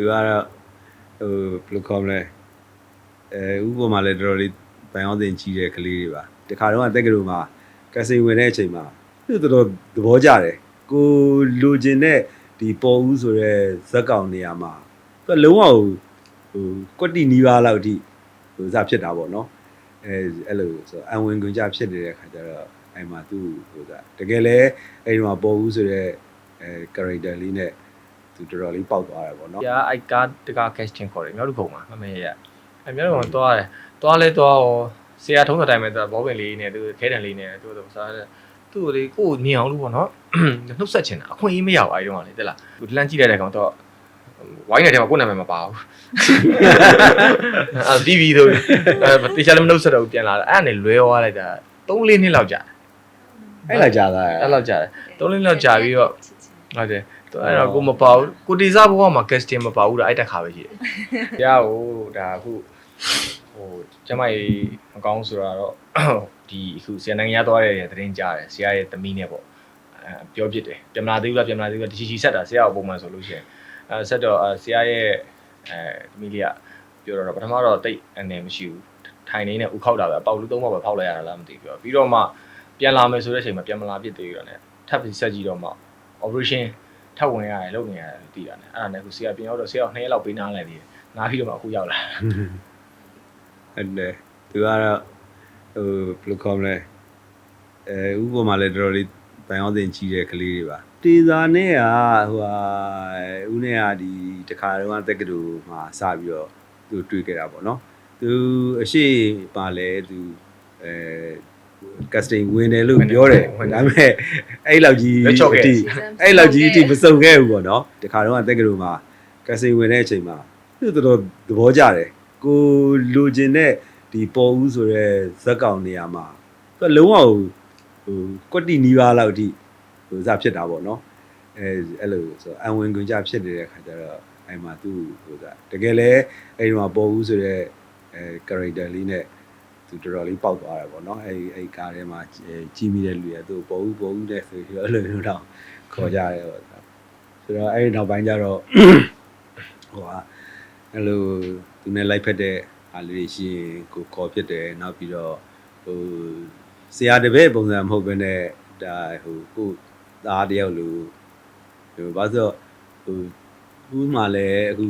သူကတော့ဟိုဘယ်လိုခေါ်မလဲအဲဥပမာလည်းတော်တော်လေးဘန်အောင်တင်ကြီးတဲ့ကလေးတွေပါတခါတော့တက်ကတူမှာကစိန်ဝင်တဲ့အချိန်မှာသူတော်တော်သဘောကျတယ်ကိုလိုချင်တဲ့ဒီပေါ်ဦးဆိုတဲ့ဇက်ကောင်နေရာမှာသူကလုံးဝဟိုဟိုကွက်တီနီးပါးလောက်အထိဟိုစဖြစ်တာပေါ့နော်အဲအဲ့လိုဆိုအံဝင်ခွင်ကြဖြစ်နေတဲ့ခါကျတော့အဲ့မှာသူဟိုကတကယ်လဲအဲ့ဒီမှာပေါ်ဦးဆိုတဲ့အဲ character လေးနဲ့ သူတော်တော်လေးပေါက်သွားတယ်ပေါ့နော်။ကြာအိုက်ကားတကာ casting ခေါ်တယ်မြောက်လူခုံမှာမမေရ။အဲမြောက်လူခုံသွားတယ်။သွားလဲသွားရောဆရာထုံးတဲ့တိုင်းမှာဘောပင်လေးနဲ့သူခဲတံလေးနဲ့သူတို့စားတယ်။သူ့ကိုလေကိုမြင်အောင်လို့ပေါ့နော်။နှုတ်ဆက်ချင်တာအခွင့်အရေးမရဘူးအဲဒီတော့လေတက်လား။သူလမ်းကြည့်လိုက်တဲ့ကောင်တော့ဝိုင်းနေတဲ့မှာကိုယ်နာမည်မပါဘူး။အဲ TV ဆိုအဲတေချာလည်းမနှုတ်ဆက်တော့ပြန်လာတယ်။အဲ့ဒါနဲ့လွဲသွားလိုက်တာ3-4နှစ်လောက်ကြာတယ်အဲ့လာကြတာ။အဲ့လောက်ကြာတယ်။3-4နှစ်လောက်ကြာပြီးတော့ဟုတ်တယ်တော် အဲ့တော့ကိုမပါဘူးကိုတေစာဘဝမှာ casting မပါဘူးဒါအဲ့တက်ခါပဲရှိတယ်။တရားဟိုဒါအခုဟိုကျမကြီးမကောင်းဆိုတော့ဒီအခုဆီယန်နိုင်ငံရသွားတဲ့သတင်းကြားတယ်ဆရာရဲ့သမီးနဲ့ပေါ့အဲပြောဖြစ်တယ်ပြမလာသေးဘူးလားပြမလာသေးဘူးလားဒီချီချီဆက်တာဆရာကိုပုံမှန်ဆိုလို့ရှိရင်အဲဆက်တော့ဆရာရဲ့အဲသမီးလေးကပြောတော့ပထမတော့တိတ်အနေမရှိဘူးထိုင်နေနဲ့ဥခောက်တာပဲအပေါက်လူသုံးပေါက်ပဲဖောက်လိုက်ရတာလားမသိဘူးပြီးတော့မှပြန်လာမယ်ဆိုတဲ့အချိန်မှာပြန်မလာဖြစ်သေးဘူးတော့ ਨੇ ထပ်ပြီးဆက်ကြည့်တော့မှ operation ထပ်ဝင်ရတယ်လုပ်နေရတယ်လို့သိတာ ਨੇ အဲ့ဒါနဲ့အခုဆရာပြင်ရောက်တော့ဆရာက2ရက်လောက်ပေးနားလိုက်သေးတယ်နားပြီးတော့မှအခုရောက်လာအဲ့လေသူကတော့ဟိုဘယ်လိုခေါ်မလဲအဲဥပမာလည်းတော်တော်လေးဘန်အောင်တင်ကြီးတဲ့ကလေးတွေပါတေစာနဲ့ကဟိုဟာဦးနဲ့ကဒီတခါတော့တက်ကတူမှာစပြီးတော့သူတွေ့ခဲ့တာပေါ့နော်သူအရှိပါလဲသူအဲ casting ဝင်တယ်လို့ပြောတယ်ဒါပေမဲ့အဲ့လောက်ကြီးအတိအဲ့လောက်ကြီးအတိမစုံခဲ့ဘူးပေါ့နော်တခါတော့တက်ကတူမှာ casting ဝင်တဲ့အချိန်မှာသူတော်တော်သဘောကျတယ်ကိုလိုချင်တဲ့ဒီပေါ်ဦးဆိုတဲ့ဇက်ကောင်နေရာမှာသူကလုံးဝဟိုဟိုကွက်တီနီးပါးလောက်အထိဟိုစဖြစ်တာပေါ့နော်အဲအဲ့လိုဆိုအံဝင်ခွင်ကြဖြစ်နေတဲ့ခါကျတော့အဲ့မှာသူဟိုကတကယ်လဲအဲ့ဒီမှာပေါ်ဦးဆိုတဲ့အဲ character လေးနဲ့ သူတော်တော်လေးပေါက်သွားတယ်ပေါ့နော်အဲ့အဲ့ကားထဲမှာကြီးမိတဲ့လူရသူပေါ်ဦးပေါ်ဦးတဲ့ဆိုပြီးတော့အဲ့လိုမျိုးတော့ခေါ်ကြတယ်ပေါ့ဆိုတော့အဲ့ဒီနောက်ပိုင်းကျတော့ဟိုဟာအဲ့လိုသူနဲ့လိုက်ဖက်တဲ့အားလေးတွေရှိရင်ကိုခေါ်ဖြစ်တယ်နောက်ပြီးတော့ဟိုဆရာတပည့်ပုံစံမဟုတ်ဘဲနဲ့ဒါဟိုကိုသားတယောက်လိုဟိုဘာလို့ဟိုဘူးမှလည်းအခု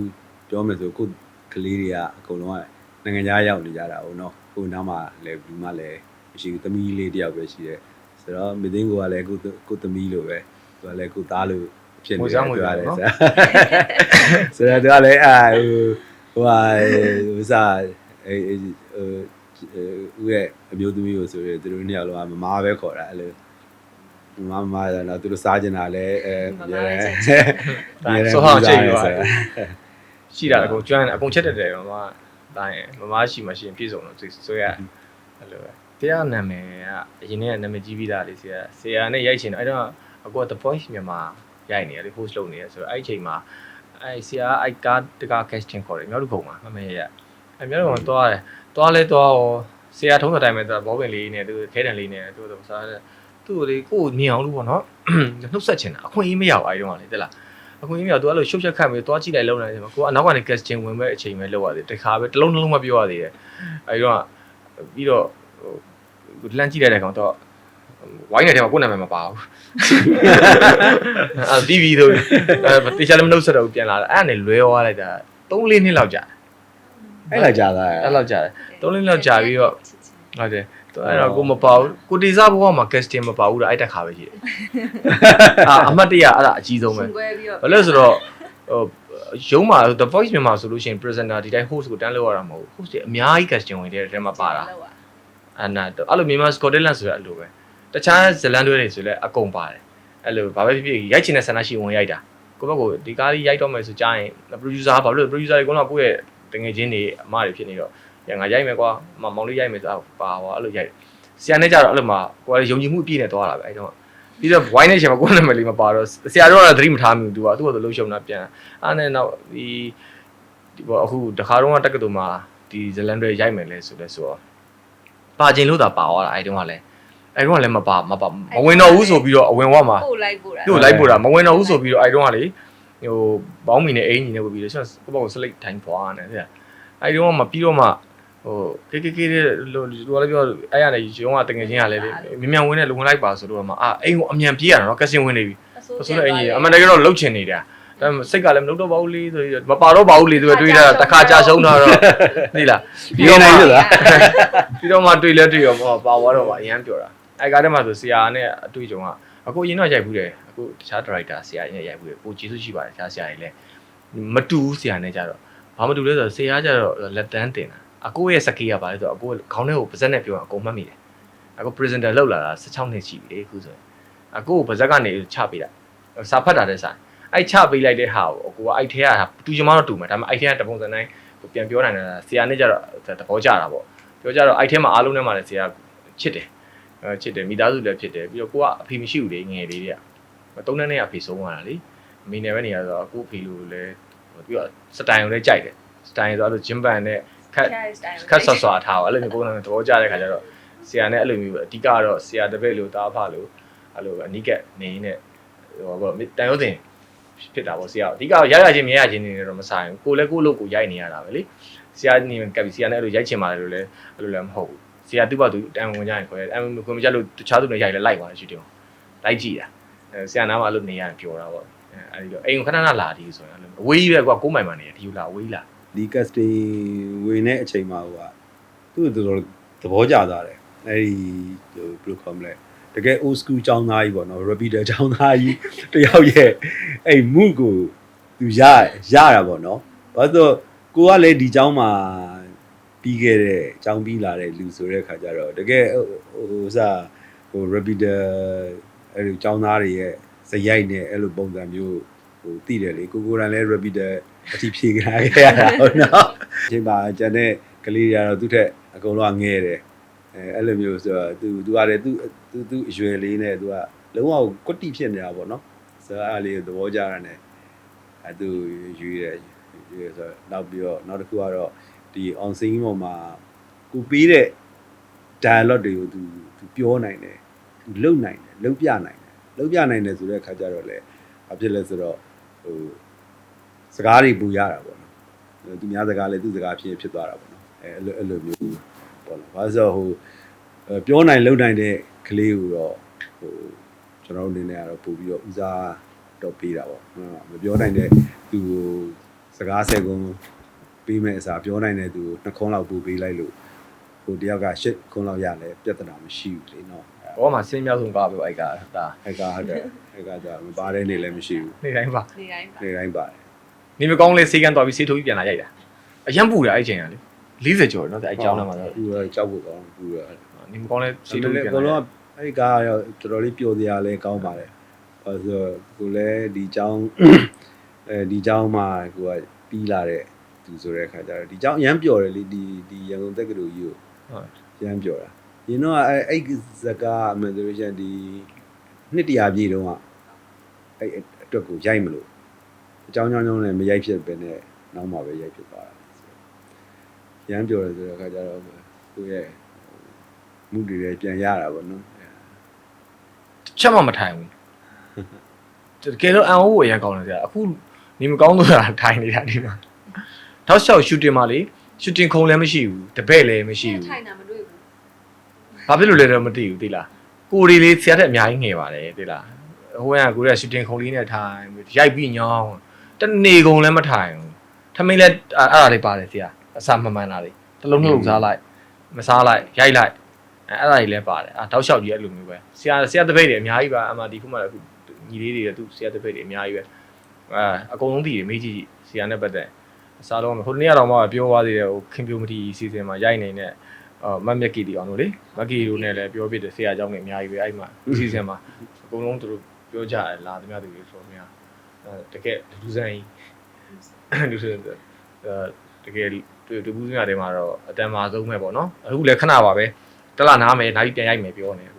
ပြောမယ်ဆိုကိုကလေးတွေကအကုန်လုံးကနိုင်ငံခြားရောက်နေကြတာဟုတ်နော် ကိုနောက်မှလည်းဘူးမှလည်းမရှိဘူးသမီးလေးတယောက်ပဲရှိတယ်ဆိုတော့မသိန်းကိုကလည်းကိုကိုသမီးလိုပဲသူကလည်းကိုသားလိုဖြစ်နေတယ်ပြောရတယ်ဆရာဆိုတော့သူကလည်းအာဟိုဟိုဟာဟိုစားအဲဟိုဦးရဲ့အမျိုးသမီးကိုဆိုရသူတို့နှစ်ယောက်လုံးကမမားပဲခေါ်တာအဲ့လိုမမမားတော့သူတို့စားကျင်တာလည်းအဲပြောတယ်ဆိုဟာချိန်ရွာရှိတာအကုန်ကျွမ်းအကုန်ချက်တက်တယ်မမ တိုင်းမမရှိမရှိရင်ပြည့်စုံတော့ဆိုရအဲ့လိုပဲတရားနာမည်ကအရင်ကနာမည်ကြီးပြီးသားလေဆရာဆရာနဲ့ရိုက်ချင်တော့အဲ့တော့အကူ The Voice မြန်မာရိုက်နေတယ်လေ host လုပ်နေရဆိုတော့အဲ့ဒီချိန်မှာအဲ့ဆရာအိုက်ကားတကာ casting ခေါ်တယ်မြောက်လူခုံမှာမမေရအဲ့မြောက်လူခုံသွားတယ်သွားလဲသွားရောဆရာထုံးတဲ့တိုင်းမှာဘောပင်လေးနဲ့သူခဲတံလေးနဲ့သူတို့စားတယ်သူ့ကိုလေကိုမြင်အောင်လို့ပေါ့နော်နှုတ်ဆက်ချင်တာအခွင့်အရေးမရဘူးအဲဒီတော့လေတက်လား အခွင့်အရေးမရသူအဲ့လိုရှုပ်ချက်ခတ်ပြီးသွားကြည့်လိုက်လုံးလိုက်တယ်မှာကိုကအနောက်ကနေ casting ဝင်မဲ့အချိန်ပဲလောက်ရသေးတယ်တခါပဲတစ်လုံးတစ်လုံးမပြောရသေးတယ်အဲဒီတော့ပြီးတော့ဟိုလမ်းကြည့်လိုက်တဲ့ကောင်တော့ဝိုင်းနေတဲ့မှာကိုယ်နာမည်မပါဘူးအဲ TV ဆိုအဲတေချာလည်းမနှုတ်ဆက်တော့ပြန်လာတယ်အဲ့ဒါနဲ့လွဲသွားလိုက်တာ3-4နှစ်လောက်ကြာတယ်အဲ့လာကြတာအဲ့လောက်ကြာတယ်3-4နှစ်လောက်ကြာပြီးတော့ဟုတ်တယ် အဲ့တော့ကိုမပါဘူးကိုတေစာဘဝမှာ casting မပါဘူးဒါအဲ့တက်ခါပဲရှိတယ်အာအမှတ်တရအဲ့ဒါအကြီးဆုံးပဲရှင်ကွဲပြီးတော့ဘာလို့လဲဆိုတော့ဟိုရုံးမှာ The Voice မြန်မာဆိုလို့ရှိရင် presenter ဒီတိုင်း host ကိုတန်းလို့ရတာမဟုတ်ဘူး host တွေအများကြီး casting ဝင်တဲ့ထဲမှာပါတာအဲ့နာအဲ့လိုမြန်မာ Scotland ဆိုတာအဲ့လိုပဲတခြားဇလန်တွေတွေဆိုလည်းအကုန်ပါတယ်အဲ့လိုဘာပဲဖြစ်ဖြစ်ရိုက်ချင်တဲ့ဆန္ဒရှိဝင်ရိုက်တာကိုယ့်ဘက်ကိုဒီကားလေးရိုက်တော့မယ်ဆိုကြားရင် producer ဘာလို့ producer တွေကတော့ကိုယ့်ရဲ့တငယ်ချင်းတွေအမတွေဖြစ်နေတော့ ရငါရိုက်မယ်ကွာမောင်လေးရိုက်မယ်ဆိုတော့ပါပါအဲ့လိုရိုက်ဆရာနဲ့ကြတော့အဲ့လိုမှကိုယ်ကယုံကြည်မှုအပြည့်နဲ့သွားတာပဲအဲ့တော့ပြီးတော့ wine နဲ့ချိန်မှာကိုယ်နာမည်လေးမပါတော့ဆရာတို့ကတော့သတိမထားမိဘူးသူကသူ့ကိုလှုပ်ရှုံတာပြန်အဲ့နဲ့နောက်ဒီဒီပေါ့အခုတခါတော့တက်ကတူမှာဒီဇလန်တွေရိုက်မယ်လဲဆိုလဲဆိုတော့ပါခြင်းလို့သာပါသွားတာအဲ့တုန်းကလည်းအဲ့တုန်းကလည်းမပါမပါမဝင်တော့ဘူးဆိုပြီးတော့အဝင်ဝမှာပို့လိုက်ပို့တာသူ့ကိုလိုက်ပို့တာမဝင်တော့ဘူးဆိုပြီးတော့အဲ့တုန်းကလေဟဟိုဘောင်းမီနဲ့အင်ကြီးနဲ့ဝတ်ပြီးတော့ကျွန်တော်ကိုယ့်ဘောကိုစလိတ်ထိုင်ဖွာနေတယ်အဲဒီတော့မှပြီးတော့မှ ဟိုကေကေကေလို့သူကလည်းပြောအဲ့ရနေရုံးကတငယ်ချင်းကလည်းလေမြန်မြန်ဝင်နဲ့လုံဝင်လိုက်ပါဆိုတော့မှအာအိမ်ကိုအမြန်ပြေးရတာနော်ကက်စင်ဝင်နေပြီဆိုတော့အင်ကြီးအမှန်တကယ်တော့လှုပ်ချင်နေတာဒါပေမဲ့စိတ်ကလည်းမလှုပ်တော့ပါဘူးလေဆိုပြီးမပါတော့ပါဘူးလေသူကတွေးတာတခါကြာရှုံးတာတော့သိလားပြီးတော့မှလားပြီးတော့မှတွေ့လဲတွေ့ရောမပါသွားတော့ပါအရန်ပြောတာအဲကားထဲမှာဆိုဆရာနဲ့အတွေ့အကြုံကအခုရင်တော့ရိုက်ဘူးတယ်အခုတခြား director ဆရာနဲ့ရိုက်ဘူးတယ်ကိုကျေးဇူးရှိပါတယ်တခြားဆရာတွေလည်းမတူဘူးဆရာနဲ့ကြတော့ဘာမတူလဲဆိုတော့ဆရာကြတော့လက်တန်းတင်တာ အကိုရဲ့စကေးကပါလဲဆိုတော့အကိုခေါင်းထဲကိုပါဇက်နဲ့ပြောရင်အကုန်မှတ်မိတယ်အခု presenter လောက်လာတာ16နှစ်ရှိပြီလေအခုဆိုရင်အကိုကိုပါဇက်ကနေချပေးလိုက်စာဖတ်တာတဲ့ဆိုင်အဲ့ချပေးလိုက်တဲ့ဟာကိုအကိုကအဲ့ထဲကတူချင်မှတော့တူမယ်ဒါပေမဲ့အဲ့ထဲကတပုံစံတိုင်းပြန်ပြောနိုင်တာဆရာနဲ့ကြတော့သဘောကျတာပေါ့ပြောကြတော့အဲ့ထဲမှာအားလုံးထဲမှာလည်းဆရာချစ်တယ်အဲချစ်တယ်မိသားစုလည်းဖြစ်တယ်ပြီးတော့ကိုကအဖေမရှိဘူးလေငယ်လေးတွေကသုံးနှစ်နဲ့အဖေဆုံးသွားတာလေအမေနဲ့ပဲနေရတော့အခုအဖေလိုလည်းပြီးတော့စတိုင်ကိုလည်းကြိုက်တယ်စတိုင်ဆိုတော့ဂျင်ပန်နဲ့ ခက်ခက်ဆော့ဆော့ထားပါအဲ့လိုမျိုးပုံစံမျိုးသဘောကျတဲ့ခါကျတော့ဆရာနဲ့အဲ့လိုမျိုးပဲအဓိကတော့ဆရာတပည့်လိုတားဖလိုအဲ့လိုပဲအနိကနေနေဟိုဘောတန်ရုံးတင်ဖြစ်တာပေါ့ဆရာအဓိကရရချင်းမြဲရချင်းနေတော့မဆိုင်ဘူးကိုလည်းကိုလို့ကိုရိုက်နေရတာပဲလေဆရာနေကပ်ပြီးဆရာနဲ့အဲ့လိုရိုက်ချင်ပါတယ်လို့လည်းအဲ့လိုလည်းမဟုတ်ဘူးဆရာသူ့ဘာသူတန်ဝင်ကြရင်ခေါ်ရတယ်အမ်ကွန်မကြလို့တခြားသူတွေရိုက်လဲလိုက်သွားတယ်ရှူတင်လိုက်ကြည့်တာအဲဆရာနားမှာအဲ့လိုနေရတယ်ပြောတာပေါ့အဲအဲ့ဒီတော့အိမ်ခဏခဏလာဒီဆိုရင်အဲ့လိုအဝေးကြီးပဲကွာကိုးမိုင်မှနေတယ်ဒီလိုလာအဝေးလာ ဒီ casting ဝင်တဲ့အချိန်မှာဟိုကသူ့တော်တော်သဘောကျသွားတယ်အဲ့ဒီဟိုဘယ်လိုခေါ်မလဲတကယ် old school ចောင်းသားကြီးပေါ့နော် repeater ចောင်းသားကြီးတယောက်ရဲ့အဲ့ mood ကိုသူရရတာပေါ့နော်ဘာလို့ကိုကလည်းဒီចောင်းမှာပြီးခဲ့တဲ့ចောင်းပြီးလာတဲ့လူဆိုတဲ့ခါကျတော့တကယ်ဟိုစားဟို repeater အဲ့လိုចောင်းသားတွေရဲ့စရိုက်နဲ့အဲ့လိုပုံစံမျိုး ဟိုတည်တယ်လေကိုကိုရန်လည်း repeater အတိဖြေကြရခဲ့ရတာဟုတ်နော်အချိန်မှာကျန်တဲ့ကလေးတွေကတော့သူ့ထက်အကုန်လုံးကငဲတယ်အဲအဲ့လိုမျိုးဆိုတော့သူသူကလည်းသူသူသူအရွယ်လေးနဲ့သူကလုံးဝကွတိဖြစ်နေတာပေါ့နော်ဆိုတော့အဲ့လေးကိုသဘောကျတာနဲ့အဲသူယူရဲယူရဲဆိုတော့နောက်ပြီးတော့နောက်တစ်ခုကတော့ဒီ on scene ပေါ်မှာကိုပေးတဲ့ dialogue တွေကိုသူသူပြောနိုင်တယ်သူလုံနိုင်တယ်လုံပြနိုင်တယ်လုံပြနိုင်တယ်ဆိုတဲ့အခါကျတော့လေဘာဖြစ်လဲဆိုတော့ ဟိုစကားတွေပူရတာပေါ့နော်သူများစကားလည်းသူစကားဖြစ်ဖြစ်သွားတာပေါ့နော်အဲအဲ့လိုအဲ့လိုမျိုးပေါ့နော်ဘာလို့ဆိုဟိုပြောနိုင်လုံနိုင်တဲ့ကလေးကိုတော့ဟိုကျွန်တော်တို့အနေနဲ့ကတော့ပို့ပြီးတော့ဦးစားတော့ပေးတာပေါ့မပြောနိုင်တဲ့သူကိုစကားဆယ်ကုန်းပေးမဲ့အစားပြောနိုင်တဲ့သူကိုနှစ်ခုံးလောက်ပို့ပေးလိုက်လို့ ကိုတယောက်ကရှစ်ခုံးလောက်ရလဲပြဿနာမရှိဘူးလေနော်ဘောမှာဆင်းမြောက်ဆုံးကားပဲအိုက်ကဒါအိုက်ကဟုတ်တယ်အိုက်ကကြာမပါတဲ့နေလည်းမရှိဘူးနေတိုင်းပါနေတိုင်းပါနေတိုင်းပါတယ်နေမကောင်းလဲစေးကန်းတော်ပြီးစေးထိုးပြီးပြန်လာရိုက်တာအရန်ပူတာအဲ့ချိန်ကလေ40ကျော်နော်အဲ့အကြောင်းလာမှာတော့ပူတာကြောက်ဖို့ကောင်းပူတာနေမကောင်းလဲစေးထိုးပြန်လာဘောလုံးအဲ့ဒီကားရောတော်တော်လေးပျော်စရာလဲကောင်းပါတယ်အဲဆိုကိုလည်းဒီအကြောင်းအဲဒီအကြောင်းမှာကိုကပြီးလာတဲ့သူဆိုတဲ့အခါကျတော့ဒီအကြောင်းအရန်ပျော်တယ်လေဒီဒီရန်ကုန်တက္ကသိုလ်ကြီးကို ဟုတ်ရန်ပျော်တာ။ဒီတော့အဲ့အဲ့ဇကာအမှန်ဆိုလို့ရှိရင်ဒီနှစ်တရာပြည့်တုန်းကအဲ့အတွက်ကိုရိုက်မလို့အကြောင်းကြောင်းကြောင်းလည်းမရိုက်ဖြစ်ပဲနဲ့နောက်မှပဲရိုက်ဖြစ်သွားတာ။ရန်ပျော်တယ်ဆိုတဲ့အခါကျတော့ကိုရဲ့မှုတွေလည်းပြန်ရတာပေါ့နော်။ချက်မှမထိုင်ဘူးတကယ်တော့အန်အိုးကိုအရန်ကောင်းတယ်ဆရာအခုနေမကောင်းလို့တာထိုင်နေတာဒီမှာတောက်လျှောက်ရှူတင်မှာလေ ရှူတင်ခုံလည်းမရှိဘူးတပည့်လည်းမရှိဘူးထိုင်တာမတွေ့ဘူးဘာဖြစ်လို့လဲတော့မသိဘူးသိလားကိုရီလေးဆရာတက်အများကြီးငယ်ပါတယ်သိလားဟိုကကိုရီကရှူတင်ခုံလေးနဲ့ထိုင်ရိုက်ပြီးညောင်းတနေကုန်လည်းမထိုင်ဘူးထမင်းလည်းအဲ့အဲ့ဒါလေးပါတယ်ဆရာအစာမမှန်တာလေးတစ်လုံးနှလုံးစားလိုက်မစားလိုက်ရိုက်လိုက်အဲ့အဲ့ဒါကြီးလည်းပါတယ်အာတောက်လျှောက်ကြီးအဲ့လိုမျိုးပဲဆရာဆရာတပည့်တွေအများကြီးပါအမှဒီခုမှလည်းအခုညီလေးတွေသူဆရာတပည့်တွေအများကြီးပဲအာအကုန်လုံးတည်တယ်မေးကြည့်ဆရာနဲ့ပတ်သက် အစားလုံးဟိုနေ့ကတော့မှပြောသွားသေးတယ်ဟိုခင်ပြိုမတီစီစဉ်မှာရိုက်နေတဲ့ အော်မတ်မြက်ကီတီအောင်လို့လေမက်ကီတို့နဲ့လည်းပြောပြတယ်ဆရာเจ้าနဲ့အများကြီးပဲအဲ့မှာဒီစီဇန်မှာအကုန်လုံးသူတို့ပြောကြတယ်လာသမျှသူတွေဆိုများအဲတကယ်လူစံကြီးလူစံအဲတကယ်တူတူဘူးစံရတယ်မှာတော့အတန်မာဆုံးပဲပေါ့နော်အခုလည်းခဏပါပဲတက်လာနားမယ်နောက်ပြီးပြန်ရိုက်မယ်ပြောနေအခု